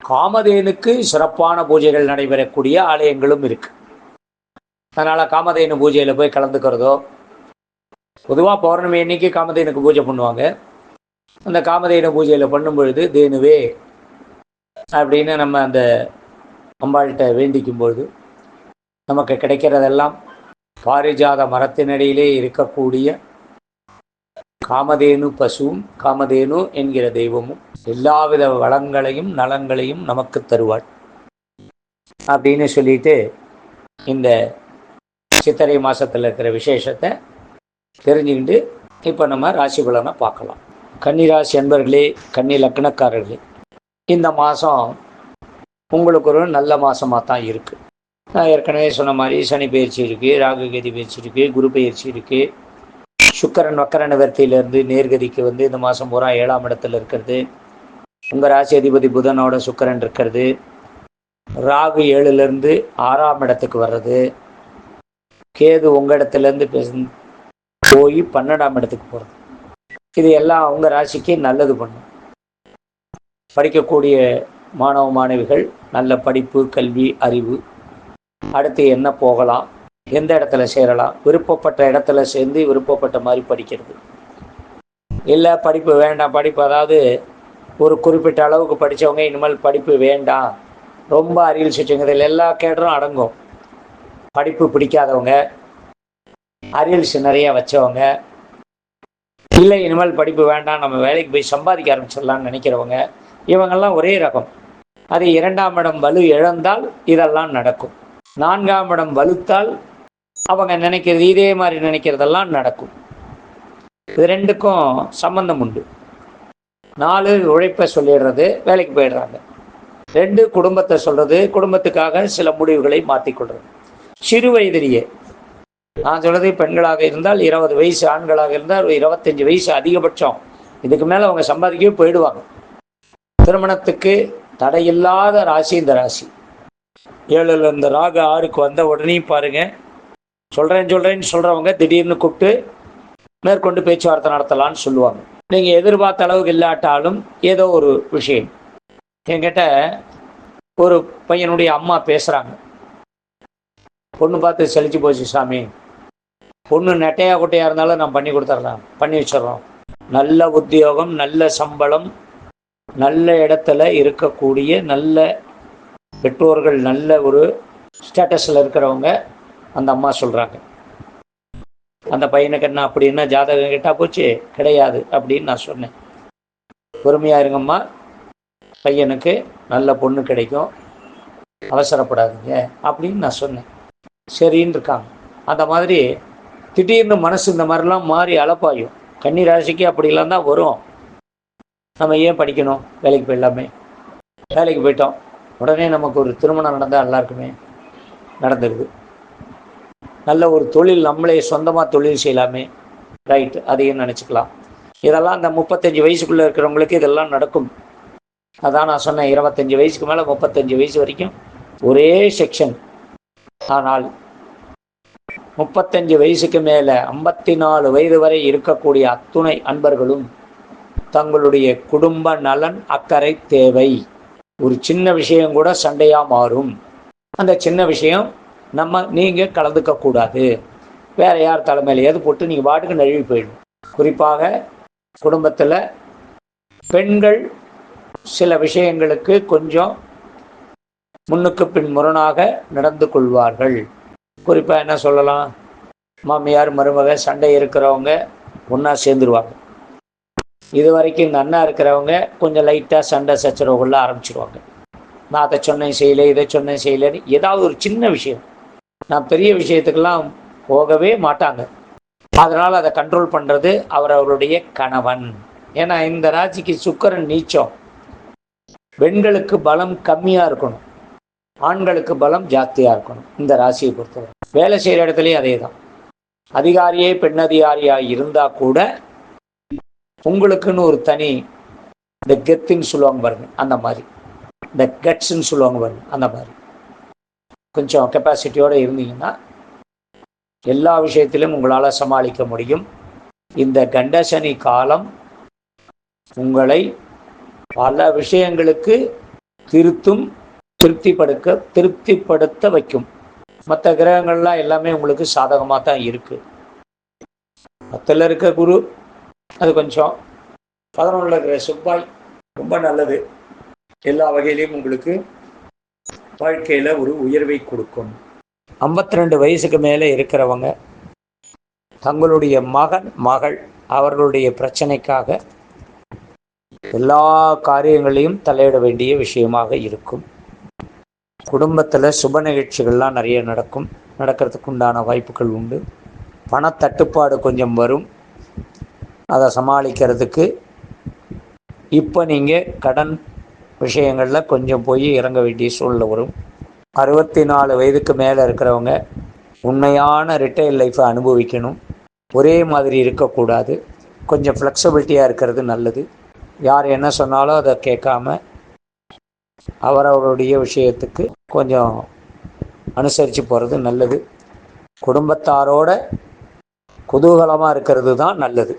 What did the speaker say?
காமதேனுக்கு சிறப்பான பூஜைகள் நடைபெறக்கூடிய ஆலயங்களும் இருக்கு. அதனால் காமதேனு பூஜையில் போய் கலந்துக்கிறதோ பொதுவாக பௌர்ணமி அன்னைக்கு காமதேனுக்கு பூஜை பண்ணுவாங்க. அந்த காமதேனு பூஜையில் பண்ணும் பொழுது தேனுவே அப்படின்னு நம்ம அந்த அம்பாள்கிட்ட வேண்டிக்கும் பொழுது நமக்கு கிடைக்கிறதெல்லாம் பாரிஜாத மரத்தினடியிலே இருக்கக்கூடிய காமதேனு பசுவும் காமதேனு என்கிற தெய்வமும் எல்லாவித வளங்களையும் நலங்களையும் நமக்கு தருவாள். அப்படின்னு சொல்லிட்டு இந்த சித்திரை மாசத்துல இருக்கிற விசேஷத்தை தெரிஞ்சுக்கிட்டு இப்போ நம்ம ராசி பலனை பார்க்கலாம். கன்னிராசி அன்பர்களே கன்னி லக்னக்காரர்களே இந்த மாதம் உங்களுக்கு ஒரு நல்ல மாதமாக தான் இருக்குது நான் ஏற்கனவே சொன்ன மாதிரி சனி பயிற்சி இருக்குது ராகு கேதி பயிற்சி இருக்குது குரு பயிற்சி இருக்குது சுக்கரன் வக்கர நிவர்த்தியிலிருந்து நேர்கதிக்கு வந்து இந்த மாதம் பூரா ஏழாம் இடத்துல இருக்கிறது. உங்கள் ராசி அதிபதி புதனோட சுக்கரன் இருக்கிறது. ராகு ஏழுலேருந்து ஆறாம் இடத்துக்கு வர்றது. கேது உங்கள் இடத்துலேருந்து போய் பன்னெண்டாம் இடத்துக்கு போகிறது இது எல்லாம் உங்கள் ராசிக்கு நல்லது பண்ணும் படிக்கக்கூடிய மாணவ மாணவிகள் நல்ல படிப்பு கல்வி அறிவு. அடுத்து என்ன போகலாம்? எந்த இடத்துல சேரலாம்? விருப்பப்பட்ட இடத்துல சேர்ந்து விருப்பப்பட்ட மாதிரி படிக்கிறது. இல்லை படிப்பு வேண்டாம். படிப்பு அதாவது ஒரு குறிப்பிட்ட அளவுக்கு படித்தவங்க இனிமேல் படிப்பு வேண்டாம். ரொம்ப அறிவில் சுற்றுங்க எல்லா கேடரும் அடங்கும். படிப்பு பிடிக்காதவங்க அரியல்ஸ் நிறைய வச்சவங்க இல்லை இனிமேல் படிப்பு வேண்டாம். நம்ம வேலைக்கு போய் சம்பாதிக்க ஆரம்பிச்சிடலாம்னு நினைக்கிறவங்க இவங்கெல்லாம் ஒரே ரகம். அது இரண்டாம் இடம் வலு இழந்தால் இதெல்லாம் நடக்கும். நான்காம் இடம் வலுத்தால் அவங்க நினைக்கிறது இதே மாதிரி நினைக்கிறதெல்லாம் நடக்கும். இது ரெண்டுக்கும் சம்பந்தம் உண்டு. நாலு உழைப்பை சொல்லிடுறது வேலைக்கு போயிடுறாங்க. ரெண்டு குடும்பத்தை சொல்றது குடும்பத்துக்காக சில முடிவுகளை மாற்றிக்கொள்றது சிறு வயதிலேயே. நான் சொல்றது பெண்களாக இருந்தால் இருபது வயசு ஆண்களாக இருந்தால் இருபத்தஞ்சு வயசு அதிகபட்சம். இதுக்கு மேலே அவங்க சம்பாதிக்கவே போயிடுவாங்க. திருமணத்துக்கு தடையில்லாத ராசி இந்த ராசி. ஏழுல இந்த ராகு ஆறுக்கு வந்த உடனே பாருங்கள் சொல்றேன் சொல்றேன்னு சொல்றவங்க திடீர்னு கூப்பிட்டு மேற்கொண்டு பேச்சுவார்த்தை நடத்தலாம்னு சொல்லுவாங்க. நீங்க எதிர்பார்த்த அளவுக்கு இல்லாட்டாலும் ஏதோ ஒரு விஷயம். என்கிட்ட ஒரு பையனுடைய அம்மா பேசுறாங்க. பொண்ணு பார்த்து செழிச்சு போச்சு சாமி. பொண்ணு நெட்டையா குட்டையா இருந்தாலும் நான் பண்ணி கொடுத்துட்றேன் பண்ணி வச்சிடறோம். நல்ல உத்தியோகம் நல்ல சம்பளம் நல்ல இடத்துல இருக்கக்கூடிய நல்ல பெற்றோர்கள் நல்ல ஒரு ஸ்டேட்டஸில் இருக்கிறவங்க அந்த அம்மா சொல்கிறாங்க அந்த பையனுக்கு என்ன அப்படின்னா ஜாதகம் கேட்டால் போச்சு? கிடையாது அப்படின்னு நான் சொன்னேன். பொறுமையாக இருங்கம்மா. பையனுக்கு நல்ல பொண்ணு கிடைக்கும். அவசரப்படாதீங்க அப்படின்னு நான் சொன்னேன். சரின்னு இருக்காங்க. அந்த மாதிரி திடீர்னு மனசு இந்த மாதிரிலாம் மாறி அலப்பாயும். கன்னி ராசிக்கு அப்படிலாம் தான் வரும். நம்ம ஏன் படிக்கணும்? வேலைக்கு போயிடலாமே. வேலைக்கு போயிட்டோம். உடனே நமக்கு ஒரு திருமணம் நடந்தால் நல்லா இருக்குமே நடந்துருது. நல்ல ஒரு தொழில் நம்மளே சொந்தமாக தொழில் செய்யலாமே. ரைட் அதையும் நினச்சிக்கலாம். இதெல்லாம் அந்த முப்பத்தஞ்சு வயசுக்குள்ளே இருக்கிறவங்களுக்கு இதெல்லாம் நடக்கும். அதான் நான் சொன்னேன் இருபத்தஞ்சி வயசுக்கு மேலே முப்பத்தஞ்சு வயசு வரைக்கும் ஒரே செக்ஷன் ஆனால் முப்பத்தஞ்சு வயசுக்கு மேலே ஐம்பத்தி நாலு வயது வரை இருக்கக்கூடிய அத்துணை அன்பர்களும் தங்களுடைய குடும்ப நலன் அக்கறை தேவை. ஒரு சின்ன விஷயம் கூட சண்டையாக மாறும். அந்த சின்ன விஷயம் நம்ம நீங்கள் கலந்துக்க கூடாது. வேற யார் தலைமையிலையாவது போட்டு நீங்கள் பாட்டுக்கு நழுவி போயிடும் குறிப்பாக குடும்பத்தில் பெண்கள் சில விஷயங்களுக்கு கொஞ்சம் முன்னுக்கு பின் முரணாக நடந்து கொள்வார்கள். குறிப்பாக என்ன சொல்லலாம்? மாமியார் மருமக சண்டை இருக்கிறவங்க ஒன்றா சேர்ந்துருவாங்க. இது வரைக்கும் இந்த அண்ணா இருக்கிறவங்க கொஞ்சம் லைட்டாக சண்டை சச்சரவுகள்லாம் ஆரம்பிச்சிருவாங்க. நான் அதை சொன்னேன் செய்யலை இதை சொன்னேன் செய்யலைன்னு ஏதாவது ஒரு சின்ன விஷயம். நான் பெரிய விஷயத்துக்கெல்லாம் போகவே மாட்டாங்க. அதனால் அதை கண்ட்ரோல் பண்ணுறது அவர் அவருடைய கணவன். ஏன்னா இந்த ராசிக்கு சுக்கரன் நீச்சம். பெண்களுக்கு பலம் கம்மியாக இருக்கணும். ஆண்களுக்கு பலம் ஜாஸ்தியாக இருக்கணும். இந்த ராசியை பொறுத்தவரை. வேலை செய்கிற இடத்துலையும் அதே தான் அதிகாரியே பெண் அதிகாரியாக இருந்தால் கூட உங்களுக்குன்னு ஒரு தனி இந்த கெத்துன்னு சொல்லுவாங்க பாருங்க அந்த மாதிரி. இந்த கட்ஸ்ன்னு சொல்லுவாங்க பாருங்க அந்த மாதிரி. கொஞ்சம் கெப்பாசிட்டியோடு இருந்தீங்கன்னா எல்லா விஷயத்திலும் உங்களால் சமாளிக்க முடியும். இந்த கண்டசனி காலம் உங்களை பல விஷயங்களுக்கு திருத்தும் திருப்திப்படுக்க திருப்திப்படுத்த வைக்கும். மற்ற கிரகங்கள்லாம் எல்லாமே உங்களுக்கு சாதகமாக தான் இருக்குது பத்தில் இருக்க குரு அது கொஞ்சம் பதினொன்றில் இருக்கிற செவ்வாய் ரொம்ப நல்லது. எல்லா வகையிலையும் உங்களுக்கு வாழ்க்கையில் ஒரு உயர்வை கொடுக்கும். ஐம்பத்தி ரெண்டு வயசுக்கு மேலே இருக்கிறவங்க தங்களுடைய மகன் மகள் அவர்களுடைய பிரச்சனைக்காக எல்லா காரியங்களையும் தலையிட வேண்டிய விஷயமாக இருக்கும். குடும்பத்தில் சுப நிகழ்ச்சிகள்லாம் நிறைய நடக்கும். நடக்கிறதுக்கு உண்டான வாய்ப்புகள் உண்டு. பணத்தட்டுப்பாடு கொஞ்சம் வரும். அதை சமாளிக்கிறதுக்கு இப்போ நீங்கள் கடன் விஷயங்களில் கொஞ்சம் போய் இறங்க வேண்டிய சூழ்நிலை வரும். அறுபத்தி நாலு வயதுக்கு மேலே இருக்கிறவங்க உண்மையான ரிட்டையர் லைஃப்பை அனுபவிக்கணும். ஒரே மாதிரி இருக்கக்கூடாது. கொஞ்சம் ஃப்ளெக்சிபிலிட்டியாக இருக்கிறது நல்லது. யார் என்ன சொன்னாலும் அதை கேட்காம அவரவருடைய விஷயத்துக்கு கொஞ்சம் அனுசரித்து போகிறது நல்லது. குடும்பத்தாரோட குதூகலமாக இருக்கிறது தான் நல்லது.